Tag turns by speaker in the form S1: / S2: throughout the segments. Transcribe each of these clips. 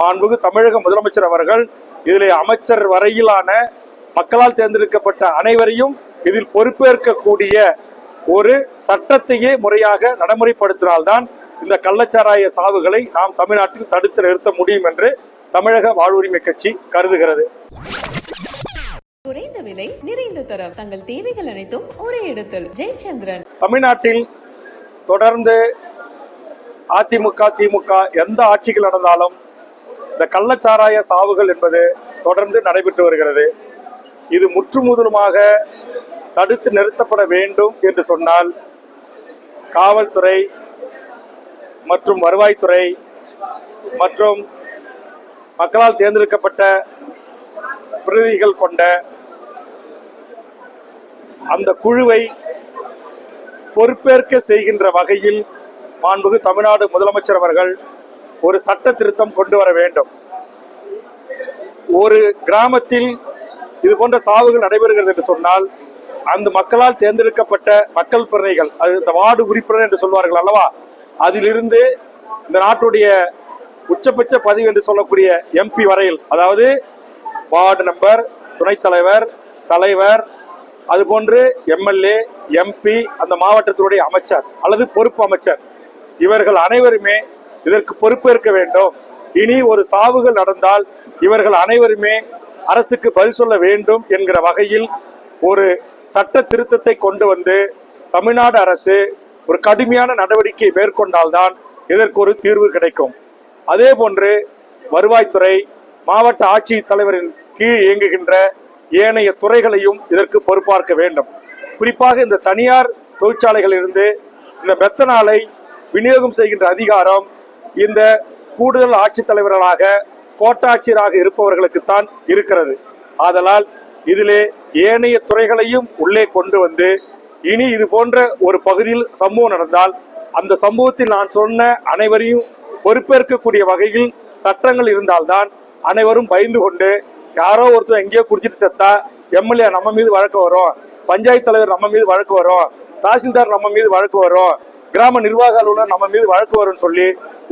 S1: மாண்புகு தமிழக முதலமைச்சர் அவர்கள் இதில் அமைச்சர் வரையிலான மக்களால் தேர்ந்தெடுக்கப்பட்ட அனைவரையும் இதில் பொறுப்பேற்கக்கூடிய ஒரு சட்டத்தையே முறையாக நடைமுறைப்படுத்தினால்தான் இந்த கள்ளச்சாராய சாவுகளை நாம் தமிழ்நாட்டில் தடுத்து நிறுத்த முடியும் என்று தமிழக வாழ்வுரிமை கட்சி கருதுகிறது.
S2: குறைந்த விலை நிறைந்த தரம். தங்கள் தேவைகள் அனைத்தும் ஒரே இடத்தில். ஜெயச்சந்திரன்.
S1: தமிழ்நாட்டில் தொடர்ந்து அதிமுக திமுக எந்த ஆட்சிகள் நடந்தாலும் இந்த கள்ளச்சாராய சாவுகள் என்பது தொடர்ந்து நடைபெற்று வருகிறது. இது முற்றுமுதலுமாக தடுத்து நிறுத்தப்பட வேண்டும் என்று சொன்னால் காவல்துறை மற்றும் வருவாய்த்துறை மற்றும் மக்களால் தேர்ந்தெடுக்கப்பட்ட பிரதிநிதிகள் கொண்ட அந்த குழுவை பொறுப்பேற்க செய்கின்ற வகையில் மாண்புகு தமிழ்நாடு முதலமைச்சர் அவர்கள் ஒரு சட்ட திருத்தம் கொண்டு வர வேண்டும். ஒரு கிராமத்தில் இது போன்ற சாவுகள் நடைபெறுகிறது என்று சொன்னால் அந்த மக்களால் தேர்ந்தெடுக்கப்பட்ட மக்கள் பிரதிகள் அது இந்த வார்டு உறுப்பினர் என்று சொல்வார்கள் அல்லவா? அதிலிருந்து இந்த நாட்டுடைய உச்சபட்ச பதிவு என்று சொல்லக்கூடிய எம்பி வரையில் அதாவது வார்டு நம்பர் துணைத் தலைவர் தலைவர் அதுபோன்று எம்எல்ஏ எம்பி அந்த மாவட்டத்தினுடைய அமைச்சர் அல்லது பொறுப்பு அமைச்சர் இவர்கள் அனைவருமே இதற்கு பொறுப்பேற்க வேண்டும். இனி ஒரு சாவுகள் நடந்தால் இவர்கள் அனைவருமே அரசுக்கு பதில் சொல்ல வேண்டும் என்கிற வகையில் ஒரு சட்ட திருத்தத்தை கொண்டு வந்து தமிழ்நாடு அரசு ஒரு கடுமையான நடவடிக்கை மேற்கொண்டால்தான் இதற்கு ஒரு தீர்வு கிடைக்கும். அதே போன்று வருவாய்த்துறை மாவட்ட ஆட்சித் தலைவரின் கீழ் இயங்குகின்ற ஏனைய துறைகளையும் இதற்கு பொறுப்பார்க்க வேண்டும். குறிப்பாக இந்த தனியார் தொழிற்சாலைகளிலிருந்து இந்த மெத்தனாலை விநியோகம் செய்கின்ற அதிகாரம் இந்த கூடுதல் ஆட்சித் தலைவர்களாக கோட்டாட்சியராக இருப்பவர்களுக்குத்தான் இருக்கிறது. ஆதலால் இதிலே ஏனைய துறைகளையும் உள்ளே கொண்டு வந்து இனி இது போன்ற ஒரு பகுதியில் சம்பவம் நடந்தால் அந்த சம்பவத்தில் நான் சொன்ன அனைவரையும் பொறுப்பேற்கக்கூடிய வகையில் சட்டங்கள் இருந்தால்தான் அனைவரும் பயந்து கொண்டு யாரோ ஒருத்தர் எங்கேயோ குடிச்சிட்டு செத்தா எம்எல்ஏ நம்ம மீது வழக்கு வரும் பஞ்சாயத்து தலைவர் நம்ம மீது வழக்கு வரும் தாசில்தார் நம்ம மீது வழக்கு வரும் கிராம நிர்வாக அலுவலர் நம்ம மீது வழக்கு வரும்னு சொல்லி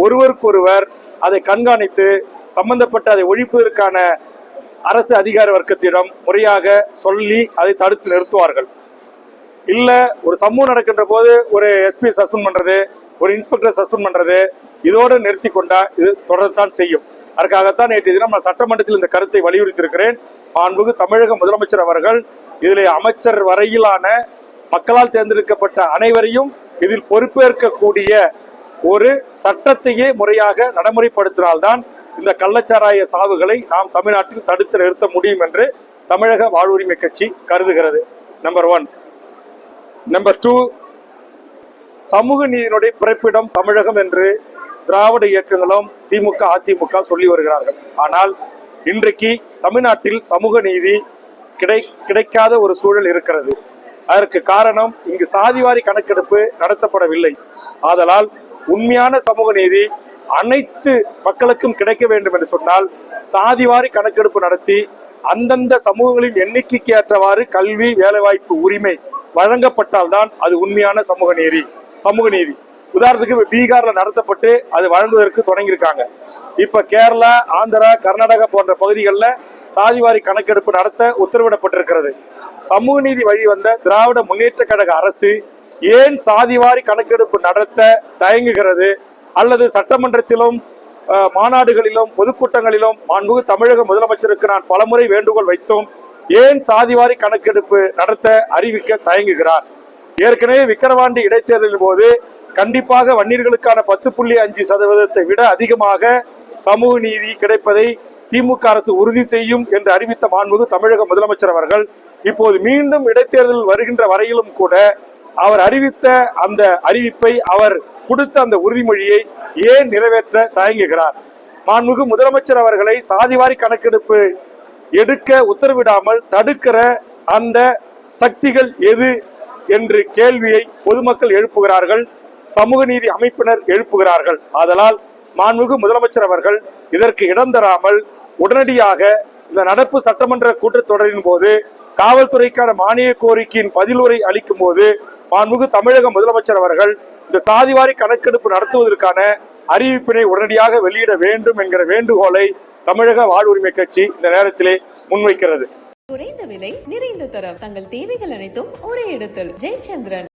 S1: ஒருவருக்கொருவர் அதை கண்காணித்து சம்பந்தப்பட்ட அதை ஒழிப்பதற்கான அரசு அதிகார வர்க்கத்திடம் முறையாக சொல்லி அதை தடுத்து நிறுத்துவார்கள். இல்லை ஒரு சமூகம் நடக்கின்ற போது ஒரு எஸ்பி சஸ்பெண்ட் பண்ணுறது ஒரு இன்ஸ்பெக்டர் சஸ்பெண்ட் பண்ணுறது இதோடு நிறுத்தி கொண்டா இது தொடரத்தான் செய்யும். அதற்காகத்தான் நேற்று தினம் நான் சட்டமன்றத்தில் இந்த கருத்தை வலியுறுத்தியிருக்கிறேன். மாண்புகு தமிழக முதலமைச்சர் அவர்கள் இதில் அமைச்சர் வரையிலான மக்களால் தேர்ந்தெடுக்கப்பட்ட அனைவரையும் இதில் பொறுப்பேற்கக்கூடிய ஒரு சட்டத்தையே முறையாக நடைமுறைப்படுத்தினால்தான் இந்த கள்ளச்சாராய சாவுகளை நாம் தமிழ்நாட்டில் தடுத்து நிறுத்த முடியும் என்று தமிழக வாழ்வுரிமை கட்சி கருதுகிறது. நம்பர் ஒன் நம்பர் டூ சமூக நீதியினுடைய பிறப்பிடம் தமிழகம் என்று திராவிட இயக்கங்களும் திமுக அதிமுக சொல்லி வருகிறார்கள். ஆனால் இன்றைக்கு தமிழ்நாட்டில் சமூக நீதி கிடை கிடைக்காத ஒரு சூழல் இருக்கிறது. அதற்கு காரணம் இங்கு சாதிவாரி கணக்கெடுப்பு நடத்தப்படவில்லை. ஆதலால் உண்மையான சமூக நீதி அனைத்து மக்களுக்கும் கிடைக்க வேண்டும் என்று சொன்னால் சாதிவாரி கணக்கெடுப்பு நடத்தி அந்தந்த சமூகங்களின் எண்ணிக்கைக்கு ஏற்றவாறு கல்வி வேலைவாய்ப்பு உரிமை வழங்கப்பட்டால்தான் அது உண்மையான சமூக நீதி சமூக நீதி. உதாரணத்துக்கு பீகார்ல நடத்தப்பட்டு அது வழங்குவதற்கு தொடங்கியிருக்காங்க. இப்ப கேரளா ஆந்திரா கர்நாடகா போன்ற பகுதிகளில் சாதிவாரி கணக்கெடுப்பு நடத்த உத்தரவிடப்பட்டிருக்கிறது. சமூக நீதி வழி வந்த திராவிட முன்னேற்ற கழக அரசு ஏன் சாதிவாரி கணக்கெடுப்பு நடத்த தயங்குகிறது? அல்லது சட்டமன்றத்திலும் மாநாடுகளிலும் பொதுக்கூட்டங்களிலும் மாண்புகு தமிழக முதலமைச்சருக்கு நான் பலமுறை வேண்டுகோள் வைத்தோம் ஏன் சாதிவாரி கணக்கெடுப்பு நடத்த அறிவிக்க தயங்குகிறார்? ஏற்கனவே விக்கிரவாண்டி இடைத்தேர்தலின் போது கண்டிப்பாக வன்னியர்களுக்கான பத்து புள்ளி அஞ்சு சதவீதத்தை விட அதிகமாக சமூக நீதி கிடைப்பதை திமுக அரசு உறுதி செய்யும் என்று அறிவித்த மாண்புகு தமிழக முதலமைச்சர் அவர்கள் இப்போது மீண்டும் இடைத்தேர்தல் வருகின்ற வரையிலும் கூட அவர் அறிவித்த அந்த அறிவிப்பை அவர் கொடுத்த அந்த உறுதிமொழியை ஏன் நிறைவேற்ற தயங்குகிறார்? மாண்புகு முதலமைச்சர் அவர்களை சாதிவாரி கணக்கெடுப்பு எடுக்க உத்தரவிடாமல் தடுக்கிற அந்த சக்திகள் எது என்று கேள்வியை பொதுமக்கள் எழுப்புகிறார்கள் சமூக நீதி அமைப்பினர் எழுப்புகிறார்கள். ஆதலால் மாண்புகு முதலமைச்சர் அவர்கள் இதற்கு இடம் தராமல் உடனடியாக இந்த நடப்பு சட்டமன்ற கூட்டத்தொடரின் போது காவல்துறைக்கான மானிய கோரிக்கையின் பதிலுரை அளிக்கும் போது மாண்புகு தமிழக முதலமைச்சர் அவர்கள் இந்த சாதிவாரி கணக்கெடுப்பு நடத்துவதற்கான அறிவிப்பினை உடனடியாக வெளியிட வேண்டும் என்கிற வேண்டுகோளை தமிழக வாழ்வுரிமை கட்சி இந்த நேரத்திலே முன்வைக்கிறது.
S2: குறைந்த விலை நிறைந்த தரம். தங்கள் தேவைகள் அனைத்தும் ஒரே இடத்தில். ஜெயச்சந்திரன்.